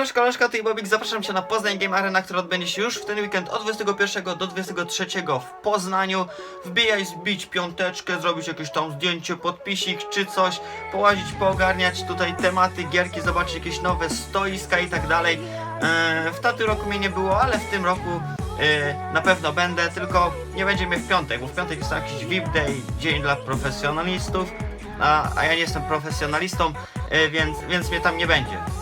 Eloszka, Eloszka, to i Bobik, zapraszam Cię na Poznań Game Arena, która odbędzie się już w ten weekend od 21 do 23 w Poznaniu. Wbijaj, zbić piąteczkę, zrobić jakieś tam zdjęcie, podpisik czy coś, połazić, poogarniać tutaj tematy, gierki, zobaczyć jakieś nowe stoiska i tak dalej. Eee, w tamtym roku mnie nie było, ale w tym roku e, na pewno będę, tylko nie będzie mnie w piątek, bo w piątek jest jakiś VIP Day, dzień dla profesjonalistów, a, a ja nie jestem profesjonalistą, e, więc, więc mnie tam nie będzie.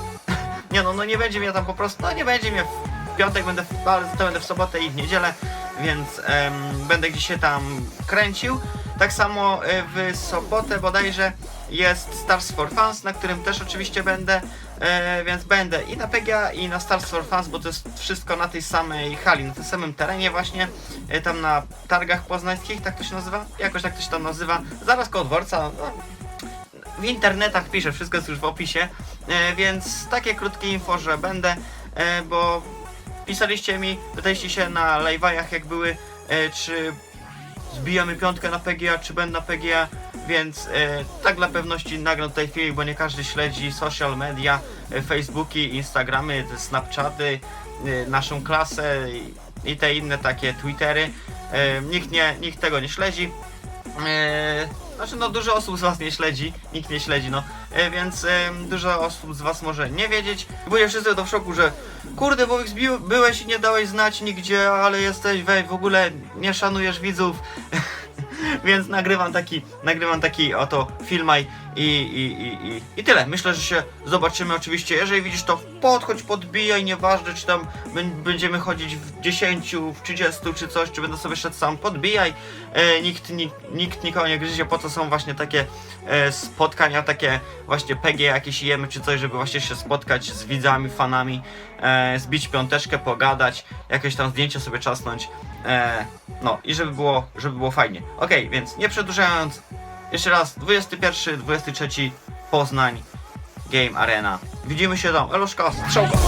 Nie no, no nie będzie mnie tam po prostu, no nie będzie mnie w piątek, będę w, to będę w sobotę i w niedzielę, więc em, będę gdzieś się tam kręcił. Tak samo e, w sobotę bodajże jest Stars for Fans, na którym też oczywiście będę, e, więc będę i na PGA i na Stars for Fans, bo to jest wszystko na tej samej hali, na tym samym terenie właśnie, e, tam na targach poznańskich, tak to się nazywa? Jakoś tak to się tam nazywa, zaraz koło dworca, no, w internetach piszę, wszystko jest już w opisie, więc takie krótkie info, że będę, e, bo pisaliście mi, pytaliście się na live'ach jak były, e, czy zbijamy piątkę na PGA, czy będę na PGA, więc e, tak dla pewności nagram tutaj filmik, bo nie każdy śledzi social media, e, Facebooki, Instagramy, Snapchaty, e, naszą klasę i, te inne takie Twittery. E, nikt, nie, nikt tego nie śledzi. E, znaczy, no dużo osób z was nie śledzi, nikt nie śledzi, no, e, więc dużo osób z was może nie wiedzieć. Byłem wszyscy w szoku, że kurde, zbił, byłeś i nie dałeś znać nigdzie, ale jesteś, wej, w ogóle nie szanujesz widzów. Więc nagrywam taki, nagrywam taki oto filmaj i, i, i, i, i tyle. Myślę, że się zobaczymy oczywiście. Jeżeli widzisz to, podchodź, podbijaj, nieważne czy tam bę- będziemy chodzić w 10, w 30 czy coś, czy będę sobie szedł sam, podbijaj. E, nikt, nikt, nikt nikogo nie gryzie, po co są właśnie takie e, spotkania, takie właśnie PG jakieś jemy czy coś, żeby właśnie się spotkać z widzami, fanami, e, zbić piąteczkę, pogadać, jakieś tam zdjęcie sobie czasnąć. E, no i żeby było, żeby było fajnie. Okej, więc nie przedłużając, jeszcze raz 21, 23 Poznań Game Arena. Widzimy się tam. Eloszka, strzałka.